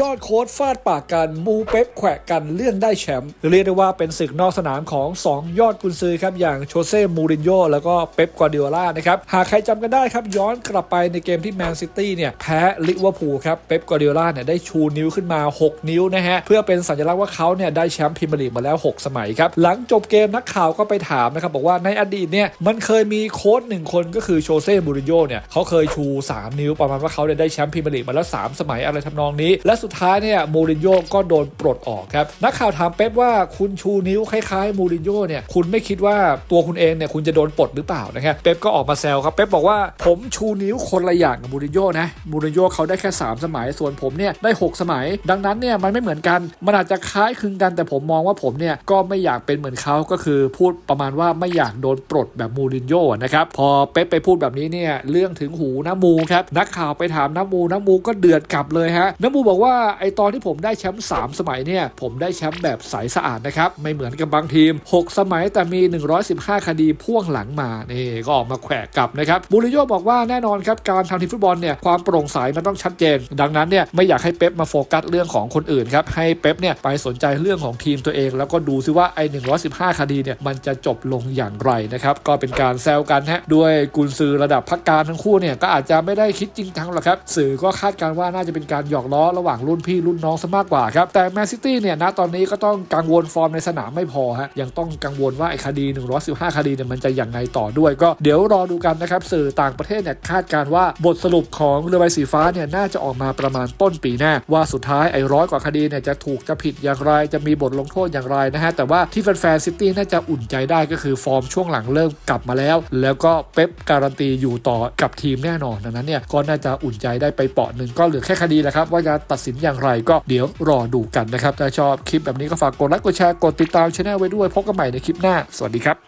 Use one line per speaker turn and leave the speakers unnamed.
ยอดโค้ดฟาดปากกันมูเป๊ปแขวะกันเรื่องได้แชมป์เรียกได้ว่าเป็นศึกนอกสนามของ 2 ยอดกุนซือครับ อย่างโชเซ่มูรินโญ่แล้วก็เป๊ปกวาดิโอลานะครับ หากใครจำกันได้ครับ ย้อนกลับไปในเกมที่แมนซิตี้เนี่ย แพ้ลิเวอร์พูลครับ เป๊ปกวาดิโอลาเนี่ยได้ชูนิ้วขึ้นมา 6 นิ้วนะฮะ เพื่อเป็นสัญลักษณ์ว่าเขาเนี่ยได้แชมป์พรีเมียร์ลีกมาแล้ว 6 สมัยครับ หลังจบเกมนักข่าวก็ไปถามนะครับบอกว่าในอดีตเนี่ยมันเคยมีโค้ชหนึ่งคนก็คือโชเซ่มูรินโญ่เนี่ยเขาเคยชู 3 นิ้วประมาณว่าเขาเนี่ยได้แชมป์พรีเมียร์ลีกมาแล้ว 3 สมัยอะไรทำนองนี้และสุดท้ายเนี่ยมูรินโญ่ก็โดนปลดออกครับนักข่าวถามเป๊ปว่าคุณชูนิ้วคล้ายๆมูรินโญ่เนี่ยคุณไม่คิดว่าตัวคุณเองเนี่ยคุณจะโดนปลดหรือเปล่านะครับเป๊ปก็ออกมาแซวครับเป๊ปบอกว่าผมชูนิ้วคนละอย่างกับมูรินโญ่นะมูรินโญ่เขาได้แค่ 3 สมัยส่วนผมเนี่ยได้ 6 สมัย ดังนั้นเนี่ยมันไม่เหมือนกันมันอาจจะคล้ายคลึงกันแต่ผมมองว่าผมเนี่ยก็ไม่อยากเป็นเหมือนเขาก็คือพูดประมาณว่าไม่อยากโดนปลดแบบมูรินโญ่นะครับพอเป๊ปไปพูดแบบนี้เนี่ยเรื่องถึงหูน้ำมูครับนักข่าวไปถามน้ำมูน้ำมูก็เดือดกลับเลยฮะน้ำมูบอกว่าาไอตอนที่ผมได้แชมป์3สมัยเนี่ยผมได้แชมป์แบบใสสะอาดนะครับไม่เหมือนกับบางทีม 6 สมัยแต่มี 115 คดีพ่วงหลังมานี่ก็ออกมาแขวะกลับนะครับมูรินโญ่บอกว่าแน่นอนครับการทำทีมฟุตบอลเนี่ยความโปร่งใสมันต้องชัดเจน ดังนั้นเนี่ยไม่อยากให้เป๊ปมาโฟกัสเรื่องของคนอื่นครับให้เป๊ปเนี่ยไปสนใจเรื่องของทีมตัวเอง แล้วก็ดูซิว่าไอ้115 คดีเนี่ยมันจะจบลงอย่างไรนะครับก็เป็นการแซวกันฮะด้วยกุนซือระดับพักการทั้งคู่เนี่ยก็อาจจะไม่ได้คิดจริงจังหรอกครับสื่อก็คาดการว่าน่าจะเป็นการหยอกล้อระหว่างรุ่นพี่รุ่นน้องซะมากกว่าครับ แต่แมนซิตี้เนี่ยณตอนนี้ก็ต้องกังวลฟอร์มในสนามไม่พอฮะยังต้องกังวลว่าไอ้คดี 115 คดีเนี่ยมันจะอย่างไงต่อด้วย ก็เดี๋ยวรอดูกันนะครับสื่อต่างประเทศเนี่ยคาดการว่าบทสรุปของเรือใบสีฟ้าเนี่ยน่าจะออกมาประมาณต้นปีหน้า ว่าสุดท้ายไอ้ร้อยกว่าคดีเนี่ยจะถูกจะผิดอย่างไร จะมีบทลงโทษอย่างไรนะฮะแต่ว่าที่แฟนๆซิตี้น่าจะอุ่นใจได้ก็คือฟอร์มช่วงหลังเริ่มกลับมาแล้ว แล้วก็เป๊ปการันตีอยู่ต่อกับทีมแน่นอนดังนั้นเนี่ยก็น่าจะอุ่นใจได้ไปเปาะหนึ่งก็เหลือแค่คดีแหละครับว่าจะตัดสินอย่างไรก็เดี๋ยวรอดูกันนะครับถ้าชอบคลิปแบบนี้ก็ฝากกดไลค์กดแชร์กดติดตามช anel ไว้ด้วยพบกันใหม่ในคลิปหน้า สวัสดีครับ